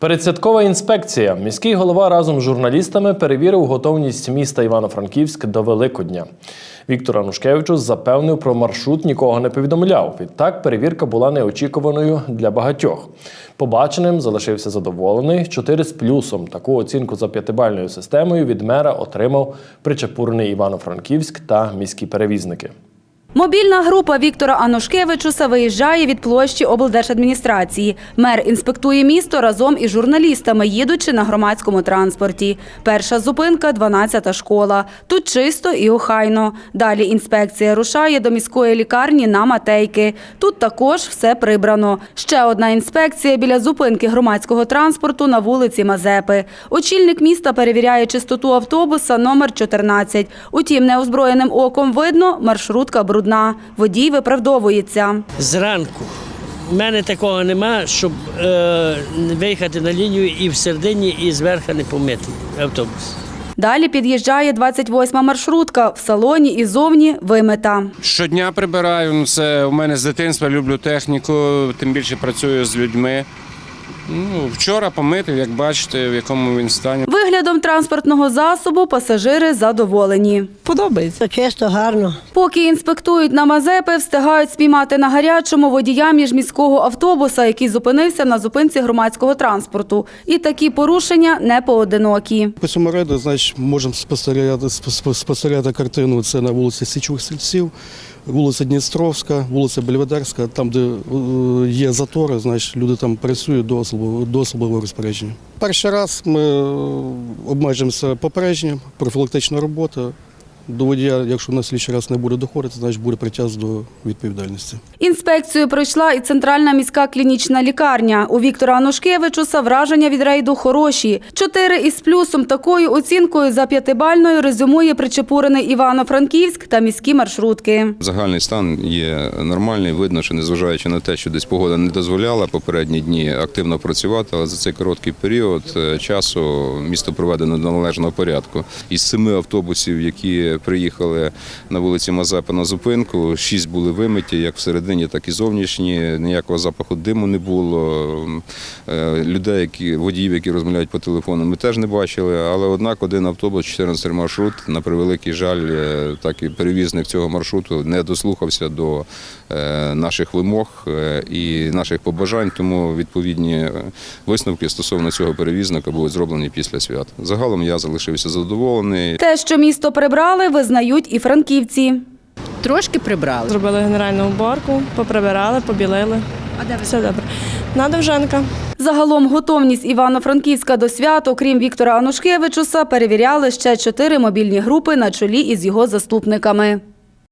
Передсвяткова інспекція. Міський голова разом з журналістами перевірив готовність міста Івано-Франківськ до Великодня. Віктор Анушкевичус запевнив про маршрут, нікого не повідомляв. Відтак перевірка була неочікуваною для багатьох. Побаченим залишився задоволений. Чотири з плюсом. Таку оцінку за п'ятибальною системою від мера отримав причепурний Івано-Франківськ та міські перевізники. Мобільна група Віктора Анушкевичуса виїжджає від площі облдержадміністрації. Мер інспектує місто разом із журналістами, їдучи на громадському транспорті. Перша зупинка – 12-та школа. Тут чисто і охайно. Далі інспекція рушає до міської лікарні на Матейки. Тут також все прибрано. Ще одна інспекція біля зупинки громадського транспорту на вулиці Мазепи. Очільник міста перевіряє чистоту автобуса номер 14. Утім, неозброєним оком видно, маршрутка брудна. Водій виправдовується. Зранку. У мене такого нема, щоб е, виїхати на лінію і всередині, і зверху не помити автобус. Далі під'їжджає 28-ма маршрутка. В салоні і зовні вимита. Щодня прибираю. Ну, це у мене з дитинства люблю техніку, тим більше працюю з людьми. Ну, вчора помитив, як бачите, в якому він стані. Виглядом транспортного засобу пасажири задоволені. Подобається. Чисто, гарно. Поки інспектують на Мазепи, встигають спіймати на гарячому водія міжміського автобуса, який зупинився на зупинці громадського транспорту. І такі порушення не поодинокі. По цьому рейду, значить, можемо спостерігати, спостерігати картину. Це на вулиці Січових Сільців, вулиця Дністровська, вулиця Бельведерська, там, де е, є затори, значить, люди там працюють до особливого розпорядження. Перший раз ми обмежуємося попередженням, профілактична робота. До водія, якщо на слідчий раз не буде доходити, значить буде притягнути до відповідальності. Інспекцію пройшла і центральна міська клінічна лікарня. У Віктора Анушкевичуса враження від рейду хороші. Чотири із плюсом такою оцінкою за п'ятибальною резюмує причепурений Івано-Франківськ та міські маршрутки. Загальний стан є нормальний. Видно, що незважаючи на те, що десь погода не дозволяла попередні дні активно працювати, але за цей короткий період е, часу місто проведено до належного порядку. Із семи автобусів, які приїхали на вулиці Мазепа на зупинку, шість були вимиті, як всередині, так і зовнішні. Ніякого запаху диму не було. Е, Людей, які водіїв, які розмовляють по телефону, ми теж не бачили. Але однак один автобус, 14 маршрут, на превеликий жаль, е, так і перевізник цього маршруту не дослухався до е, наших вимог і наших побажань. Тому відповідні висновки стосовно цього перевізника будуть зроблені після свят. Загалом я залишився задоволений. Те, що місто прибрали, визнають і франківці. Трошки прибрали. Зробили генеральну уборку, поприбирали, побілили. А де все добре? На Довженка. Загалом готовність Івано-Франківська до свят, окрім Віктора Анушкевичуса, перевіряли ще чотири мобільні групи на чолі із його заступниками.